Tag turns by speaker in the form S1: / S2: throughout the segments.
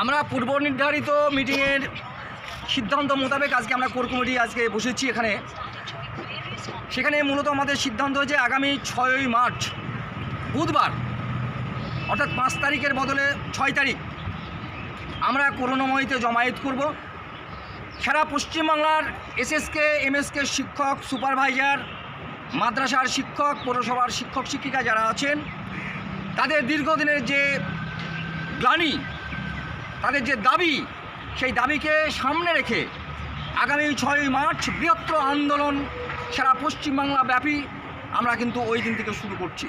S1: আমরা পূর্ব নির্ধারিত মিটিংয়ের সিদ্ধান্ত মোতাবেক আজকে আমরা কোর কমিটি আজকে বসেছি এখানে। সেখানে মূলত আমাদের সিদ্ধান্ত হয়েছে আগামী ছয়ই মার্চ, বুধবার, অর্থাৎ পাঁচ তারিখের বদলে ছয় তারিখ, আমরা করুণাময়ীতে জমায়েত করব। সারা পশ্চিমবাংলার এসএসকে, এমএসকে শিক্ষক, সুপারভাইজার, মাদ্রাসার শিক্ষক, পৌরসভার শিক্ষক শিক্ষিকা যারা আছেন, তাদের দীর্ঘদিনের যে গ্লানি তাদের যে দাবি, সেই দাবিকে সামনে রেখে আগামী ছয়ই মার্চ বৃহত্তর আন্দোলন সারা পশ্চিমবাংলা ব্যাপী আমরা কিন্তু ওই দিন থেকে শুরু করছি।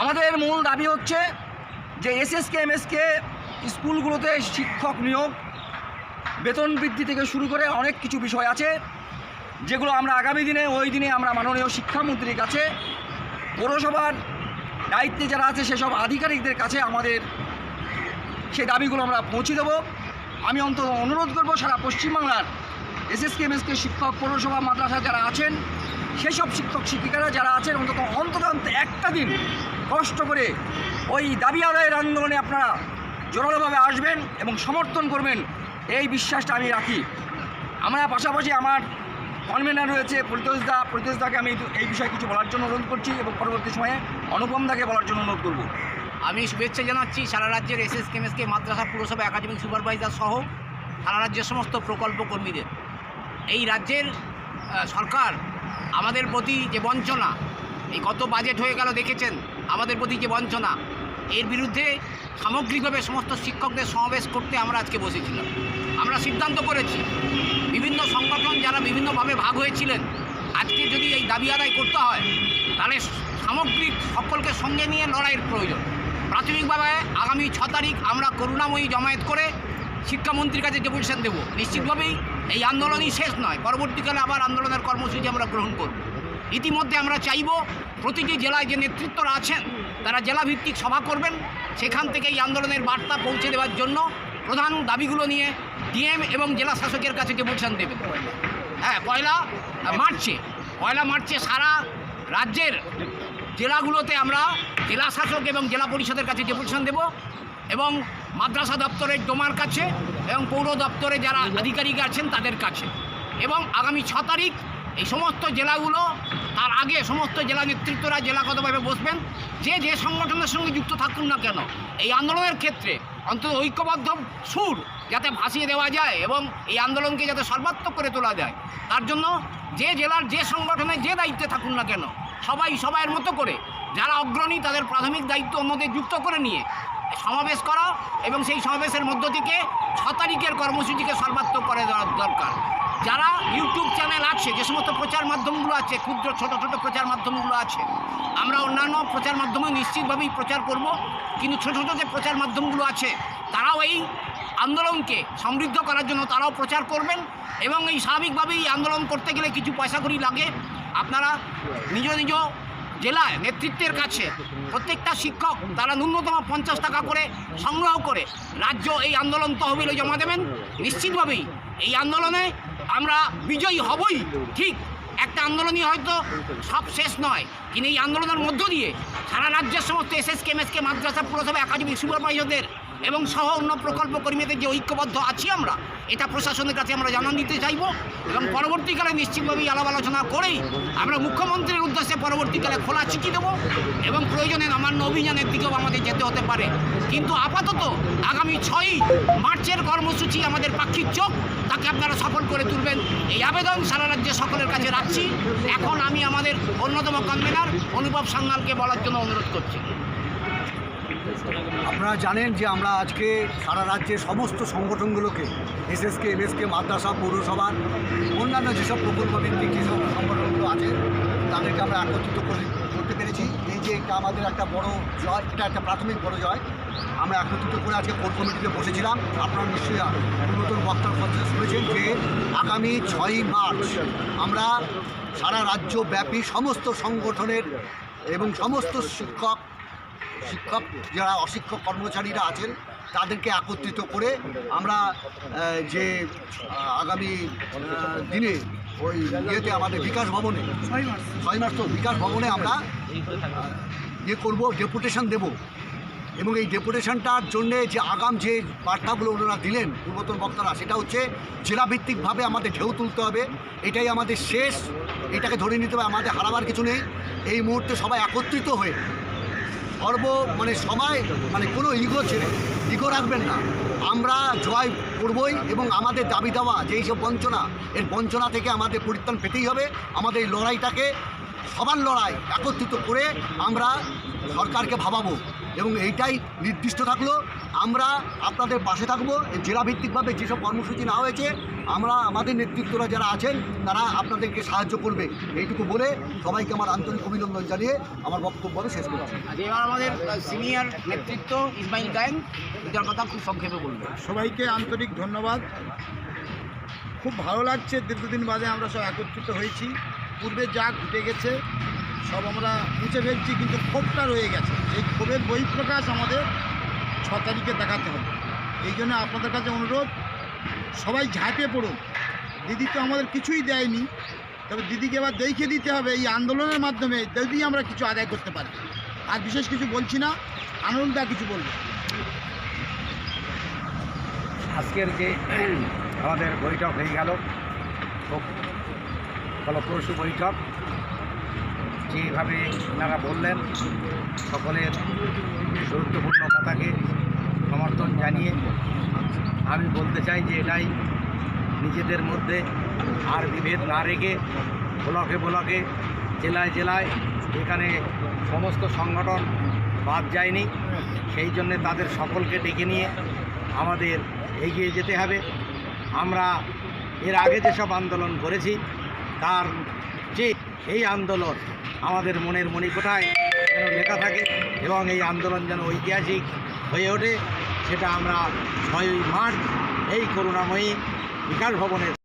S1: আমাদের মূল দাবি হচ্ছে যে এসএসকে, এমএসকে স্কুলগুলোতে শিক্ষক নিয়োগ, বেতন বৃদ্ধি থেকে শুরু করে অনেক কিছু বিষয় আছে, যেগুলো আমরা আগামী দিনে, ওই দিনে আমরা মাননীয় শিক্ষামন্ত্রীর কাছে, পৌরসভার দায়িত্বে যারা আছে সেসব আধিকারিকদের কাছে আমাদের সেই দাবিগুলো আমরা পৌঁছে দেবো। আমি অন্তত অনুরোধ করব সারা পশ্চিমবাংলার এসএসকে, এমএসকে শিক্ষক, পৌরসভা, মাদ্রাসা যারা আছেন, সেসব শিক্ষক, শিক্ষিকারা যারা আছেন, অন্তত অন্তত একটা দিন কষ্ট করে ওই দাবি আদায়ের আন্দোলনে আপনারা জোরালোভাবে আসবেন এবং সমর্থন করবেন, এই বিশ্বাসটা আমি রাখি। আমরা পাশাপাশি আমার কনভেনার রয়েছে পরিতোষদা পরিতোষদাকে আমি এই বিষয়ে কিছু বলার জন্য অনুরোধ করছি এবং পরবর্তী সময়ে অনুপম দাকে বলার জন্য অনুরোধ করব।
S2: আমি শুভেচ্ছা জানাচ্ছি সারা রাজ্যের এস এস কেমএসকে, মাদ্রাসা, পুরসভা, একাডেমিক সুপারভাইজার সহ সারা রাজ্যের সমস্ত প্রকল্প কর্মীদের। এই রাজ্যের সরকার আমাদের প্রতি যে বঞ্চনা, এই কত বাজেট হয়ে গেল দেখেছেন? আমাদের প্রতি যে বঞ্চনা, এর বিরুদ্ধে সামগ্রিকভাবে সমস্ত শিক্ষকদের সমাবেশ করতে আমরা আজকে বসেছিলাম। আমরা সিদ্ধান্ত করেছি, বিভিন্ন সংগঠন যারা বিভিন্নভাবে ভাগ হয়েছিলেন, আজকে যদি এই দাবি আদায় করতে হয়, তাহলে সামগ্রিক সকলকে সঙ্গে নিয়ে লড়াইয়ের প্রয়োজন। প্রাথমিকভাবে আগামী ছ তারিখ আমরা করুণাময়ী জমায়েত করে শিক্ষামন্ত্রীর কাছে ডেপুটেশন দেব। নিশ্চিতভাবেই এই আন্দোলনই শেষ নয়। পরবর্তীকালে আবার আন্দোলনের কর্মসূচি আমরা গ্রহণ করব। ইতিমধ্যে আমরা চাইব প্রতিটি জেলায় যে নেতৃত্বরা আছেন, তারা জেলাভিত্তিক সভা করবেন। সেখান থেকে এই আন্দোলনের বার্তা পৌঁছে দেওয়ার জন্য প্রধান দাবিগুলো নিয়ে ডিএম এবং জেলা শাসকের কাছে ডেপুটেশন দেবেন। হ্যাঁ পয়লা মার্চে পয়লা মার্চে সারা রাজ্যের জেলাগুলোতে আমরা জেলা শাসক এবং জেলা পরিষদের কাছে ডেপুটেশন দেব এবং মাদ্রাসা দপ্তরের ডোমার কাছে এবং পৌর দপ্তরে যারা আধিকারিক আছেন তাদের কাছে। এবং আগামী ছ তারিখ এই সমস্ত জেলাগুলো, তার আগে সমস্ত জেলা নেতৃত্বরা জেলাগতভাবে বসবেন, যে যে সংগঠনের সঙ্গে যুক্ত থাকুন না কেন, এই আন্দোলনের ক্ষেত্রে অন্তত ঐক্যবদ্ধ, সুর যাতে ভাসিয়ে দেওয়া যায় এবং এই আন্দোলনকে যাতে সর্বাত্মক করে তোলা যায়। তার জন্য যে জেলার যে সংগঠনে যে দায়িত্বে থাকুন না কেন সবাই, সবাইয়ের মতো করে। যারা অগ্রণী, তাদের প্রাথমিক দায়িত্ব অন্যদের যুক্ত করে নিয়ে সমাবেশ করা এবং সেই সমাবেশের মধ্য থেকে ছ তারিখের কর্মসূচিকে সর্বাত্মক করে দেওয়া দরকার। যারা ইউটিউব চ্যানেল আছে, যে সমস্ত প্রচার মাধ্যমগুলো আছে, ক্ষুদ্র, ছোট ছোট প্রচার মাধ্যমগুলো আছে, আমরা অন্যান্য প্রচার মাধ্যমে নিশ্চিতভাবেই প্রচার করব। কিন্তু ছোট ছোট যে প্রচার মাধ্যমগুলো আছে, তারাও এই আন্দোলনকে সমৃদ্ধ করার জন্য তারাও প্রচার করবেন এবং এই স্বাভাবিকভাবেই আন্দোলন করতে গেলে কিছু পয়সা করি লাগে। আপনারা নিজ নিজ জেলায় নেতৃত্বের কাছে প্রত্যেকটা শিক্ষক তারা ন্যূনতম পঞ্চাশ টাকা করে সংগ্রহ করে রাজ্য এই আন্দোলন তহবিলে জমা দেবেন। নিশ্চিতভাবেই এই আন্দোলনে আমরা বিজয়ী হবই। ঠিক একটা আন্দোলনই হয়তো সব শেষ নয়। কিন্তু এই আন্দোলনের মধ্য দিয়ে সারা রাজ্যের সমস্ত এস এস কেমএসকে মাদ্রাসা, পুরসভা, একাডেমিক সুপারভাইজারদের এবং সহ অন্য প্রকল্প কর্মীদের যে ঐক্যবদ্ধ আছি আমরা, এটা প্রশাসনের কাছে আমরা জানান দিতে চাইব এবং পরবর্তীকালে নিশ্চিতভাবেই আলাপ আলোচনা করেই আমরা মুখ্যমন্ত্রীর উদ্দেশ্যে পরবর্তীকালে খোলা চিঠি দেবো এবং প্রয়োজনে নবান্ন অভিযানের দিকেও আমাদের যেতে হতে পারে। কিন্তু আপাতত আগামী ছয়ই মার্চের কর্মসূচি আমাদের পাক্ষিক চোখ, তাকে আপনারা সফল করে তুলবেন। এই আবেদন সারা রাজ্যের সকলের কাছে রাখছি। এখন আমি আমাদের অন্যতম কনভেনার অনুভব সান্যালকে বলার জন্য অনুরোধ করছি।
S3: আপনারা জানেন যে আমরা আজকে সারা রাজ্যের সমস্ত সংগঠনগুলোকে, এসএসকে, এমএসকে, মাদ্রাসা পৌরসভার অন্যান্য যেসব প্রকল্প ভিত্তিক যেসব সংগঠনগুলো আছে, তাদেরকে আমরা একত্রিত করে করতে পেরেছি। এই যে একটা আমাদের একটা বড় জয়, এটা একটা প্রাথমিক বড় জয়। আমরা একত্রিত করে আজকে কোর কমিটিতে বসেছিলাম। আপনারা নিশ্চয়ই নতুন বক্তার কথা শুনেছেন যে আগামী ছয়ই মার্চ আমরা সারা রাজ্যব্যাপী সমস্ত সংগঠনের এবং সমস্ত শিক্ষক শিক্ষক যারা অশিক্ষক কর্মচারীরা আছেন তাদেরকে একত্রিত করে আমরা যে আগামী দিনে ওই ইয়েতে আমাদের বিকাশ ভবনে ছয় মাস তো বিকাশ ভবনে আমরা ইয়ে করব ডেপুটেশন দেব। এবং এই ডেপুটেশনটার জন্যে যে আগাম যে বার্তাগুলো ওনারা দিলেন পূর্বতন বক্তারা সেটা হচ্ছে জেলাভিত্তিকভাবে আমাদের ঢেউ তুলতে হবে। এটাই আমাদের শেষ। এটাকে ধরে নিতে হবে আমাদের হারাবার কিছু নেই। এই মুহূর্তে সবাই একত্রিত হয়ে সর্ব মানে সবাই মানে কোনো ইগো ছেড়ে ইগো রাখবেন না। আমরা জয় করবই এবং আমাদের দাবি দেওয়া, যেই সব বঞ্চনা, এর বঞ্চনা থেকে আমাদের পরিত্রাণ পেতেই হবে। আমাদের এই লড়াইটাকে, সবার লড়াই একত্রিত করে আমরা সরকারকে ভাবাবো এবং এইটাই নির্দিষ্ট থাকল। আমরা আপনাদের পাশে থাকব। জেলাভিত্তিকভাবে যেসব কর্মসূচি নেওয়া হয়েছে আমরা আমাদের নেতৃত্বরা যারা আছেন তারা আপনাদেরকে সাহায্য করবে। এইটুকু বলে সবাইকে আমার আন্তরিক অভিনন্দন জানিয়ে আমার বক্তব্য আমি শেষ করছি
S2: আজ এবার আমাদের সিনিয়র নেতৃত্ব ইসমাইল গায়েন দুটার কথা খুব সংক্ষেপে বলব।
S4: সবাইকে আন্তরিক ধন্যবাদ। খুব ভালো লাগছে দীর্ঘদিন বাদে আমরা সব একত্রিত হয়েছি। পূর্বে যা ঘটে গেছে সব আমরা মুছে ফেলছি কিন্তু ক্ষোভটা রয়ে গেছে। এই ক্ষোভের বহিঃপ্রকাশ আমাদের ছ তারিখে দেখাতে হবে। এই জন্য আপনাদের কাছে অনুরোধ, সবাই ঝাঁপিয়ে পড়ুন। দিদি তো আমাদের কিছুই দেয়নি, তবে দিদিকে এবার দেখিয়ে দিতে হবে এই আন্দোলনের মাধ্যমে যদি আমরা কিছু আদায় করতে পারি। আর বিশেষ কিছু বলছি না, আনন্দা কিছু বলব
S5: আজকের যে আমাদের বৈঠক হয়ে গেল, খুব ফলপ্রসূ বৈঠক। যেভাবে ওনারা বললেন, সকলের গুরুত্বপূর্ণ কথাকে সমর্থন জানিয়ে আমি বলতে চাই যে এটাই নিজেদের মধ্যে আর বিভেদ না রেখে ব্লকে ব্লকে, জেলায় জেলায় এখানে সমস্ত সংগঠন বাদ যায়নি। সেই জন্যে তাদের সকলকে ডেকে নিয়ে আমাদের এগিয়ে যেতে হবে। আমরা এর আগে যেসব আন্দোলন করেছি, তার যে এই আন্দোলন আমাদের মনের মণিকোঠায় যেন লেখা থাকে এবং এই আন্দোলন যেন ঐতিহাসিক হয়ে ওঠে, সেটা আমরা ছয়ই মার্চ এই করুণাময়ী বিকাশ ভবনের